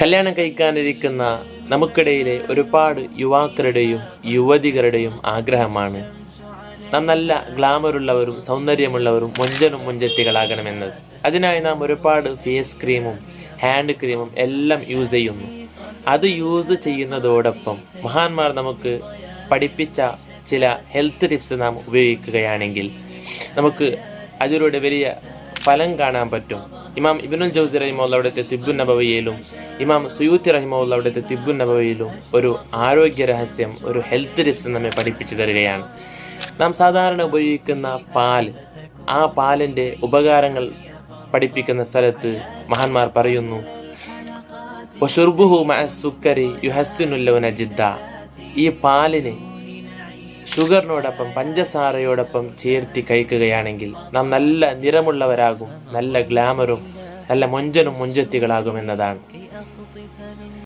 കല്യാണം കഴിക്കാനിരിക്കുന്ന നമുക്കിടയിലെ ഒരുപാട് യുവാക്കളുടെയും യുവതികളുടെയും ആഗ്രഹമാണ് നാം നല്ല ഗ്ലാമറുള്ളവരും സൗന്ദര്യമുള്ളവരും മുഞ്ചനും മുഞ്ചത്തികളാകണമെന്നത് അതിനായി നാം ഒരുപാട് ഫേസ് ക്രീമും ഹാൻഡ് ക്രീമും എല്ലാം യൂസ് ചെയ്യുന്നു. അത് യൂസ് ചെയ്യുന്നതോടൊപ്പം മഹാന്മാർ നമുക്ക് പഠിപ്പിച്ച ചില ഹെൽത്ത് ടിപ്സ് നാം ഉപയോഗിക്കുകയാണെങ്കിൽ നമുക്ക് അതിലൂടെ വലിയ ഫലം കാണാൻ പറ്റും. ഇമാം ഇബിനുൽ ജൗസി റഹിമുള്ള അവിടുത്തെ തിബുൻ നബവിയിലും ഇമാം സുയൂത്തി റഹിമുള്ള അവിടുത്തെ തിബുൻ നബവിയിലും ഒരു ആരോഗ്യ രഹസ്യം ഒരു ഹെൽത്ത് ടിപ്സ് നമ്മെ പഠിപ്പിച്ചു തരികയാണ്. നാം സാധാരണ ഉപയോഗിക്കുന്ന പാൽ ആ പാലിന്റെ ഉപകാരങ്ങൾ പഠിപ്പിക്കുന്ന സ്ഥലത്ത് മഹാന്മാർ പറയുന്നു ജിദ്ദ. ഈ പാലിന് ഷുഗറിനോടൊപ്പം പഞ്ചസാരയോടൊപ്പം ചേർത്തി കഴിക്കുകയാണെങ്കിൽ നാം നല്ല നിറമുള്ളവരാകും നല്ല ഗ്ലാമറും നല്ല മൊഞ്ചനും മൊഞ്ചത്തികളാകും എന്നതാണ്